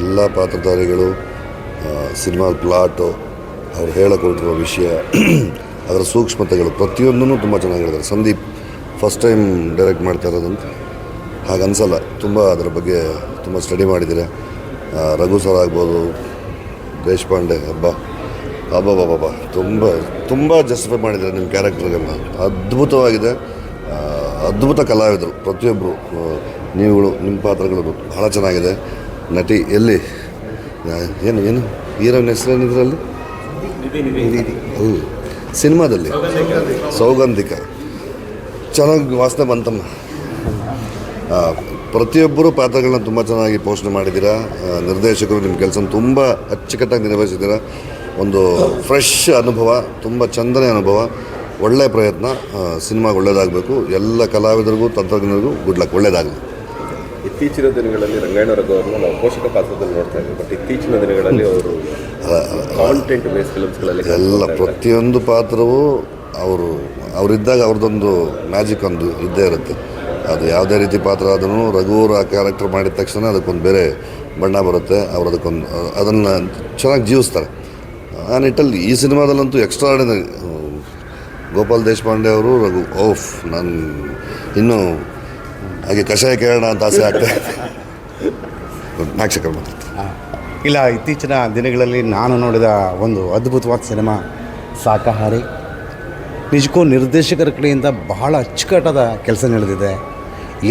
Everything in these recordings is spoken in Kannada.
ಎಲ್ಲ ಪಾತ್ರಧಾರಿಗಳು ಸಿನಿಮಾ ಪ್ಲಾಟು, ಅವ್ರು ಹೇಳಿಕೊಟ್ಟಿರುವ ವಿಷಯ, ಅದರ ಸೂಕ್ಷ್ಮತೆಗಳು ಪ್ರತಿಯೊಂದೂ ತುಂಬ ಚೆನ್ನಾಗಿ ಹೇಳಿದ್ದಾರೆ. ಸಂದೀಪ್ ಫಸ್ಟ್ ಟೈಮ್ ಡೈರೆಕ್ಟ್ ಮಾಡ್ತಾ ಇರೋದಂತ ಹಾಗನ್ಸಲ್ಲ ತುಂಬ ಅದರ ಬಗ್ಗೆ ತುಂಬ ಸ್ಟಡಿ ಮಾಡಿದ್ದೀರ? ರಘು ಸರ್ ಆಗ್ಬೋದು, ದೇಶಪಾಂಡೆ, ಹಬ್ಬ ಹಬ್ಬ ಬಾಬಾ ತುಂಬ ತುಂಬ ಜಸ್ಟಿಫೈ ಮಾಡಿದ್ದಾರೆ ನಿಮ್ಮ ಕ್ಯಾರೆಕ್ಟರ್ಗೆಲ್ಲ ಅದ್ಭುತವಾಗಿದೆ. ಅದ್ಭುತ ಕಲಾವಿದರು ಪ್ರತಿಯೊಬ್ಬರು ನೀವುಗಳು, ನಿಮ್ಮ ಪಾತ್ರಗಳು ಬಹಳ ಚೆನ್ನಾಗಿದೆ. ನಟಿ ಎಲ್ಲಿ? ಏನು ಏನು? ಹೀರೋನ್ ಹೆಸರೇನಿದ್ರಲ್ಲಿ ಅಲ್ಲ ಸಿನಿಮಾದಲ್ಲಿ? ಸೌಗಂಧಿಕ. ಚೆನ್ನಾಗಿ ವಾಸನೆ ಬಂತಮ್ಮ. ಪ್ರತಿಯೊಬ್ಬರೂ ಪಾತ್ರಗಳನ್ನ ತುಂಬ ಚೆನ್ನಾಗಿ ಪೋಷಣೆ ಮಾಡಿದ್ದೀರಾ? ನಿರ್ದೇಶಕರು ನಿಮ್ಮ ಕೆಲಸ ತುಂಬ ಅಚ್ಚುಕಟ್ಟಾಗಿ ನಿರ್ವಹಿಸಿದ್ದೀರಾ? ಒಂದು ಫ್ರೆಶ್ ಅನುಭವ, ತುಂಬ ಚಂದನೆ ಅನುಭವ. ಒಳ್ಳೆಯ ಪ್ರಯತ್ನ. ಸಿನಿಮಾಗೆ ಒಳ್ಳೆಯದಾಗಬೇಕು ಎಲ್ಲ ಕಲಾವಿದರಿಗೂ, ತಂತ್ರಜ್ಞರಿಗೂ ಗುಡ್ ಲಕ್ ಒಳ್ಳೆಯದಾಗಲಿ ಇತ್ತೀಚಿನ ದಿನಗಳಲ್ಲಿ ರಂಗಾಯಣ ರಘು ಅವ್ರನ್ನ ನಾವು ಪೋಷಕ ಪಾತ್ರದಲ್ಲಿ ನೋಡ್ತಾ ಇದ್ದೀವಿ ಬಟ್ ಇತ್ತೀಚಿನ ದಿನಗಳಲ್ಲಿ ಅವರು ಕಾಂಟೆಂಟ್ ಬೇಸ್ ಫಿಲಮ್ಸ್ಗಳಲ್ಲಿ ಎಲ್ಲ ಪ್ರತಿಯೊಂದು ಪಾತ್ರವೂ ಅವರು ಅವರಿದ್ದಾಗ ಅವ್ರದ್ದೊಂದು ಮ್ಯಾಜಿಕ್ ಒಂದು ಇದ್ದೇ ಇರುತ್ತೆ. ಅದು ಯಾವುದೇ ರೀತಿ ಪಾತ್ರ ಆದ್ರೂ ರಘುವರ ಆ ಕ್ಯಾರೆಕ್ಟರ್ ಮಾಡಿದ ತಕ್ಷಣ ಅದಕ್ಕೊಂದು ಬೇರೆ ಬಣ್ಣ ಬರುತ್ತೆ. ಅವ್ರು ಅದಕ್ಕೊಂದು ಅದನ್ನು ಚೆನ್ನಾಗಿ ಜೀವಿಸ್ತಾರೆ. ಆ ನಿಟ್ಟಲ್ಲಿ ಈ ಸಿನಿಮಾದಲ್ಲಂತೂ ಎಕ್ಸ್ಟ್ರಾ ಆರ್ಡಿನರಿ ಗೋಪಾಲ್ ದೇಶಪಾಂಡೆ ಅವರು ರಘು ಓಫ್ ನಾನು ಇನ್ನೂ ಹಾಗೆ ಕಷಾಯ ಕೇಳೋಣ ಅಂತ ಆಸೆ ಆಗ್ತಾ ನಾಕ್ಷಕರು ಮಾತಾಡ್ತಾರೆ ಇಲ್ಲ, ಇತ್ತೀಚಿನ ದಿನಗಳಲ್ಲಿ ನಾನು ನೋಡಿದ ಒಂದು ಅದ್ಭುತವಾದ ಸಿನಿಮಾ ಸಾಕಾಹಾರಿ ನಿಜಕ್ಕೂ ನಿರ್ದೇಶಕರ ಕಡೆಯಿಂದ ಬಹಳ ಅಚ್ಚುಕಟ್ಟಾದ ಕೆಲಸ ನಡೆದಿದೆ.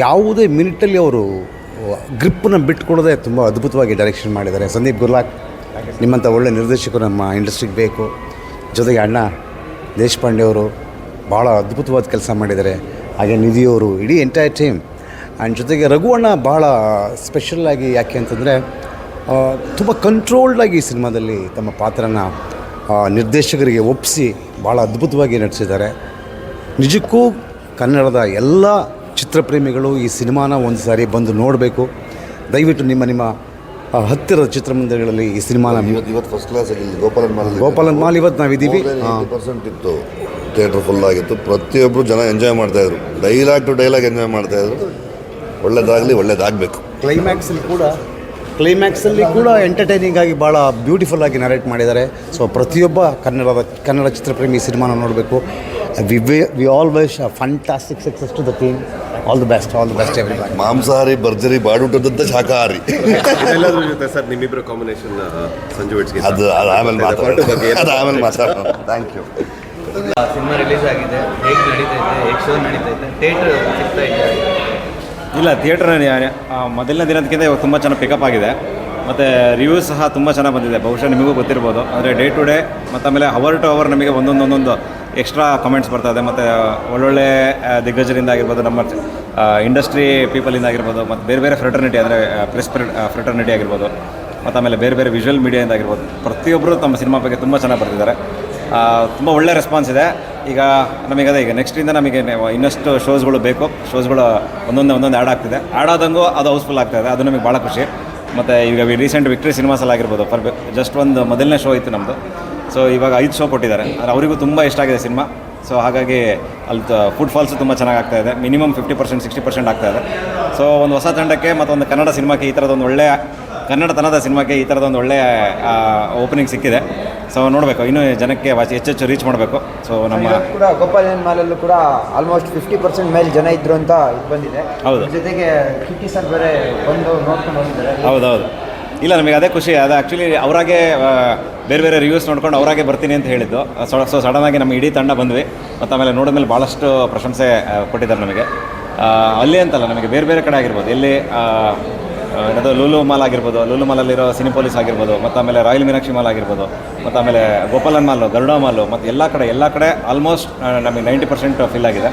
ಯಾವುದೇ ಮಿನಿಟಲ್ಲಿ ಅವರು ಗ್ರಿಪ್ಪನ್ನು ಬಿಟ್ಕೊಡದೆ ತುಂಬ ಅದ್ಭುತವಾಗಿ ಡೈರೆಕ್ಷನ್ ಮಾಡಿದ್ದಾರೆ. ಸಂದೀಪ್ ಗುರ್ಲಾಕ್ ನಿಮ್ಮಂಥ ಒಳ್ಳೆ ನಿರ್ದೇಶಕರು ನಮ್ಮ ಇಂಡಸ್ಟ್ರಿಗೆ ಬೇಕು. ಜೊತೆಗೆ ಅಣ್ಣ ದೇಶಪಾಂಡೆ ಅವರು ಭಾಳ ಅದ್ಭುತವಾದ ಕೆಲಸ ಮಾಡಿದ್ದಾರೆ. ಹಾಗೆ ನಿಧಿಯವರು ಇಡೀ ಎಂಟೈರ್ ಟೀಮ್ ಆ್ಯಂಡ್ ಜೊತೆಗೆ ರಘು ಅಣ್ಣ ಭಾಳ ಸ್ಪೆಷಲ್ಲಾಗಿ ಯಾಕೆ ಅಂತಂದರೆ ತುಂಬ ಕಂಟ್ರೋಲ್ಡಾಗಿ ಈ ಸಿನಿಮಾದಲ್ಲಿ ತಮ್ಮ ಪಾತ್ರನ ನಿರ್ದೇಶಕರಿಗೆ ಒಪ್ಪಿಸಿ ಭಾಳ ಅದ್ಭುತವಾಗಿ ನಟಿಸಿದ್ದಾರೆ. ನಿಜಕ್ಕೂ ಕನ್ನಡದ ಎಲ್ಲ ಚಿತ್ರಪ್ರೇಮಿಗಳು ಈ ಸಿನಿಮಾನ ಒಂದು ಸಾರಿ ಬಂದು ನೋಡಬೇಕು. ದಯವಿಟ್ಟು ನಿಮ್ಮ ನಿಮ್ಮ ಹತ್ತಿರದ ಚಿತ್ರಮಂದಿರಗಳಲ್ಲಿ ಈ ಸಿನಿಮಾನ ಇವತ್ತು first class Gopalan mall Gopalan mall ಇವತ್ತು ನಾವಿದ್ದೀವಿ. ಪರ್ಸೆಂಟ್ ಇತ್ತು. ಥಿಯೇಟ್ರ್ ಫುಲ್ ಆಗಿತ್ತು. ಪ್ರತಿಯೊಬ್ಬರು ಜನ ಎಂಜಾಯ್ ಮಾಡ್ತಾಯಿದ್ರು ಡೈಲಾಗ್ ಟು ಡೈಲಾಗ್ ಎಂಜಾಯ್ ಮಾಡ್ತಾಯಿದ್ರು ಒಳ್ಳೇದಾಗಲಿ ಒಳ್ಳೇದಾಗಬೇಕು. ಕ್ಲೈಮ್ಯಾಕ್ಸಲ್ಲಿ ಕೂಡ ಕ್ಲೈಮ್ಯಾಕ್ಸಲ್ಲಿ ಕೂಡ ಎಂಟರ್ಟೈನಿಂಗ್ ಆಗಿ ಭಾಳ ಬ್ಯೂಟಿಫುಲ್ ಆಗಿ ನರೇಟ್ ಮಾಡಿದ್ದಾರೆ. ಸೊ ಪ್ರತಿಯೊಬ್ಬ ಕನ್ನಡದ ಕನ್ನಡ ಚಿತ್ರಪ್ರೇಮಿ ಈ ಸಿನಿಮಾನ ನೋಡಬೇಕು. We we always fantastic success to the team all the best all the best every ಮಾಂಸಾಹಾರಿ ಭರ್ಜರಿ ಬಾಡೂಟದಂತ ಶಾಖಾಹಾರಿ. ಎಲ್ಲದರ ಜೊತೆ ಸರ್ ನಿಮ್ಮಿಬ್ಬರ ಕಾಂಬಿನೇಷನ್ ಸಂಜು ವಿಟ್ಸ್ಗೆ ಅದು ಅದು ಆಮೇಲೆ ಮಾತಾಡೋಣ. ಬಗ್ಗೆ ಅದು ಆಮೇಲೆ ಮಾತಾಡೋಣ. ಥ್ಯಾಂಕ್ ಯು ಸಿನಿಮಾ ರಿಲೀಸ್ ಆಗಿದೆ. ಹೇಗೆ ನಡೀತೈತೆ, ಹೇಗೆ ಶೋ ಇದೆ ಥಿಯೇಟರ್ ಸಿಗ್ತಾ ಇದೆ ಇಲ್ಲ ಥಿಯೇಟರ್ ಮೊದಲನೇ ದಿನದಕ್ಕಿಂತ ಇವಾಗ ತುಂಬ ಚೆನ್ನಾಗಿ ಪಿಕಪ್ ಆಗಿದೆ. ಮತ್ತು ರಿವ್ಯೂಸ್ ಸಹ ತುಂಬ ಚೆನ್ನಾಗಿ ಬಂದಿದೆ. ಬಹುಶಃ ನಿಮಗೂ ಗೊತ್ತಿರ್ಬೋದು. ಅಂದರೆ ಡೇ ಟು ಡೇ ಮತ್ತು ಆಮೇಲೆ ಅವರ್ ಟು ಅವರ್ ನಮಗೆ ಒಂದೊಂದೊಂದೊಂದು ಒಂದೊಂದು ಎಕ್ಸ್ಟ್ರಾ ಕಮೆಂಟ್ಸ್ ಬರ್ತಾ ಇದೆ. ಮತ್ತು, ಒಳ್ಳೊಳ್ಳೆ ದಿಗ್ಗಜರಿಂದ ಆಗಿರ್ಬೋದು ನಮ್ಮ ಇಂಡಸ್ಟ್ರಿ ಪೀಪಲಿಂದ ಆಗಿರ್ಬೋದು, ಮತ್ತು ಬೇರೆ ಬೇರೆ ಫ್ರೆಟರ್ನಿಟಿ ಅಂದರೆ ಪ್ರೆಸ್ ಫ್ರೆಟರ್ನಿಟಿ ಆಗಿರ್ಬೋದು, ಮತ್ತು ಆಮೇಲೆ ಬೇರೆ ಬೇರೆ ವಿಜುವಲ್ ಮೀಡಿಯಾಯಿಂದ ಆಗಿರ್ಬೋದು ಪ್ರತಿಯೊಬ್ಬರು ತಮ್ಮ ಸಿನಿಮಾ ಬಗ್ಗೆ ತುಂಬ ಚೆನ್ನಾಗಿ ಬರ್ತಿದ್ದಾರೆ. ತುಂಬ ಒಳ್ಳೆ ರೆಸ್ಪಾನ್ಸ್ ಇದೆ. ಈಗ ನಮಗೆ ಅದೇ, ಈಗ ನೆಕ್ಸ್ಟಿಂದ ನಮಗೆ ಇನ್ನಷ್ಟು ಶೋಸ್ಗಳು ಬೇಕು. ಶೋಸ್ಗಳು ಒಂದೊಂದು ಒಂದೊಂದು ಆ್ಯಡ್ ಆಗ್ತಿದೆ. ಆ್ಯಡ್ ಆದಂಗೂ ಅದು ಹೌಸ್ಫುಲ್ ಆಗ್ತಾ ಇದೆ. ಅದು ನಮಗೆ ಭಾಳ ಖುಷಿ. ಮತ್ತು ಈಗ ರೀಸೆಂಟ್ ವಿಕ್ಟ್ರಿ ಸಿನಿಮಾಸಲ್ಲಿ ಆಗಿರ್ಬೋದು. ಫರ್ ಜಸ್ಟ್ ಒಂದು ಮೊದಲನೇ ಶೋ ಇತ್ತು ನಮ್ಮದು ಸೊ ಇವಾಗ ಐದು ಶೋ ಕೊಟ್ಟಿದ್ದಾರೆ. ಅವರಿಗೂ ತುಂಬ ಇಷ್ಟ ಆಗಿದೆ ಸಿನಿಮಾ ಸೊ ಹಾಗಾಗಿ ಅಲ್ಲಿ ಫುಡ್ ಫಾಲ್ಸು ತುಂಬ ಚೆನ್ನಾಗಿ ಆಗ್ತಾ ಇದೆ. Minimum fifty percent sixty percent ಆಗ್ತಾ ಇದೆ. ಸೊ ಒಂದು ಹೊಸ ತಂಡಕ್ಕೆ ಮತ್ತೊಂದು ಕನ್ನಡ ಸಿನಿಮಾಕ್ಕೆ ಈ ಥರದೊಂದು ಒಳ್ಳೆಯ, ಕನ್ನಡತನದ ಸಿನಿಮಾಕ್ಕೆ ಈ ಥರದೊಂದು ಒಳ್ಳೆಯ ಓಪನಿಂಗ್ ಸಿಕ್ಕಿದೆ. ಸೊ ನೋಡಬೇಕು. ಇನ್ನೂ ಜನಕ್ಕೆ ವಾಚ್ ಹೆಚ್ಚೆಚ್ಚು ರೀಚ್ ಮಾಡಬೇಕು. ಸೊ ನಮ್ಮ ಕೂಡ ಗೋಪಾಲನ್ ಮಾಲಲ್ಲೂ ಕೂಡ ಆಲ್ಮೋಸ್ಟ್ ಫಿಫ್ಟಿ ಪರ್ಸೆಂಟ್ ಮೇಲೆ ಜನ ಇದ್ರು ಅಂತ ಇದು ಬಂದಿದೆ. ಹೌದು. ಇದ್ರ ಜೊತೆಗೆ ಕಿಟ್ಟಿ ಸರ್ ಬೇರೆ ಬಂದು ನೋಡ್ಕೊಂಡು ಹೋಗಿದ್ದಾರೆ ಹೌದೌದು. ಇಲ್ಲ ನಮಗೆ ಅದೇ ಖುಷಿ. ಅದು ಆ್ಯಕ್ಚುಲಿ ಅವರಾಗೆ ಬೇರೆ ಬೇರೆ ರಿವ್ಯೂಸ್ ನೋಡ್ಕೊಂಡು ಅವರಾಗೆ ಬರ್ತೀನಿ ಅಂತ ಹೇಳಿದ್ದು. ಸೊ ಸೊ ಸಡನ್ನಾಗಿ ನಮ್ಮ ಇಡೀ ತಂಡ ಬಂದ್ವಿ. ಮತ್ತು ಆಮೇಲೆ ನೋಡಿದ್ಮೇಲೆ ಭಾಳಷ್ಟು ಪ್ರಶಂಸೆ ಆ, ಕೊಟ್ಟಿದ್ದಾರೆ ನಮಗೆ. ಆ, ಅಲ್ಲಿ ಅಂತಲ್ಲ ನಮಗೆ ಬೇರೆ ಬೇರೆ ಕಡೆ ಆಗಿರ್ಬೋದು. ಎಲ್ಲಿ ಏನದು ಲೂಲು ಮಾಲ್ ಆಗಿರ್ಬೋದು ಲೂಲು ಮಾಲಲ್ಲಿರೋ ಸಿನಿಪೋಲಿಸ್ ಆಗಿರ್ಬೋದು ಮತ್ತು ಆಮೇಲೆ ರಾಯಲ್ ಮೀನಾಕ್ಷಿ ಮಾಲ್ ಆಗಿರ್ಬೋದು ಮತ್ತು ಆಮೇಲೆ ಗೋಪಾಲನ್ ಮಾಲು ಗರುಡ ಮಾಲು ಮತ್ತು ಎಲ್ಲ ಕಡೆ ಎಲ್ಲ ಕಡೆ ಆಲ್ಮೋಸ್ಟ್ ನಮಗೆ ನೈಂಟಿ ಪರ್ಸೆಂಟ್ ಫಿಲ್ ಆಗಿದೆ.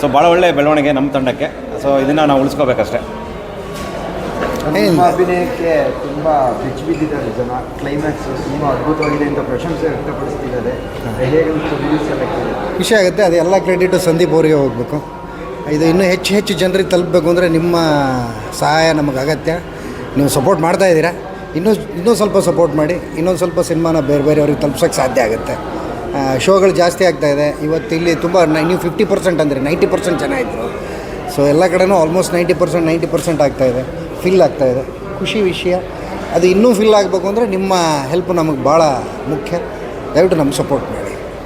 ಸೊ ಭಾಳ ಒಳ್ಳೆಯ ಬೆಳವಣಿಗೆ ನಮ್ಮ ತಂಡಕ್ಕೆ. ಸೊ ಇದನ್ನು ನಾವು ಉಳಿಸ್ಕೋಬೇಕಷ್ಟೇ. ಅಭಿನಯಕ್ಕೆ ತುಂಬ ಬೆಚ್ಚ ಬಿದ್ದಿದ್ದಾರೆ ಜನ. ಕ್ಲೈಮ್ಯಾಕ್ಸ್ ತುಂಬ ಅದ್ಭುತವಾಗಿದೆ ಅಂತ ಪ್ರಶಂಸೆ ವ್ಯಕ್ತಪಡಿಸ್ತಿದ್ದಾರೆ. ಹೇಗೆ ಖುಷಿ ಆಗುತ್ತೆ. ಅದೆಲ್ಲ ಎಲ್ಲ ಕ್ರೆಡಿಟು ಸಂದೀಪ್ ಅವರಿಗೆ ಹೋಗಬೇಕು. ಇದು ಇನ್ನೂ ಹೆಚ್ಚು ಹೆಚ್ಚು ಜನರಿಗೆ ತಲುಪಬೇಕು ಅಂದರೆ ನಿಮ್ಮ ಸಹಾಯ ನಮಗೆ ಅಗತ್ಯ. ನೀವು ಸಪೋರ್ಟ್ ಮಾಡ್ತಾ ಇದ್ದೀರಾ? ಇನ್ನೂ ಇನ್ನೂ ಸ್ವಲ್ಪ ಸಪೋರ್ಟ್ ಮಾಡಿ, ಇನ್ನೊಂದು ಸ್ವಲ್ಪ ಸಿನಿಮಾನ ಬೇರೆ ಬೇರೆಯವ್ರಿಗೆ ತಲುಪ್ಸೋಕ್ಕೆ ಸಾಧ್ಯ ಆಗುತ್ತೆ. ಶೋಗಳು ಜಾಸ್ತಿ ಆಗ್ತಾ ಇದೆ. ಇವತ್ತು ಇಲ್ಲಿ ತುಂಬ ನೀವು ಫಿಫ್ಟಿ ಪರ್ಸೆಂಟ್ ಅಂದರೆ ನೈಂಟಿ ಪರ್ಸೆಂಟ್ ಜನ ಇದ್ದರು ಸೊ ಎಲ್ಲ ಕಡೆನೂ almost ninety percent ninety percent ಆಗ್ತಾಯಿದೆ ಫಿಲ್ ಆಗ್ತಾಯಿದೆ ಖುಷಿ ವಿಷಯ. ಅದು ಇನ್ನೂ ಫಿಲ್ ಆಗಬೇಕು ಅಂದರೆ ನಿಮ್ಮ ಹೆಲ್ಪ್ ನಮಗೆ ಭಾಳ ಮುಖ್ಯ. ದಯವಿಟ್ಟು ನಮ್ಗೆ ಸಪೋರ್ಟ್ ಮಾಡಿ.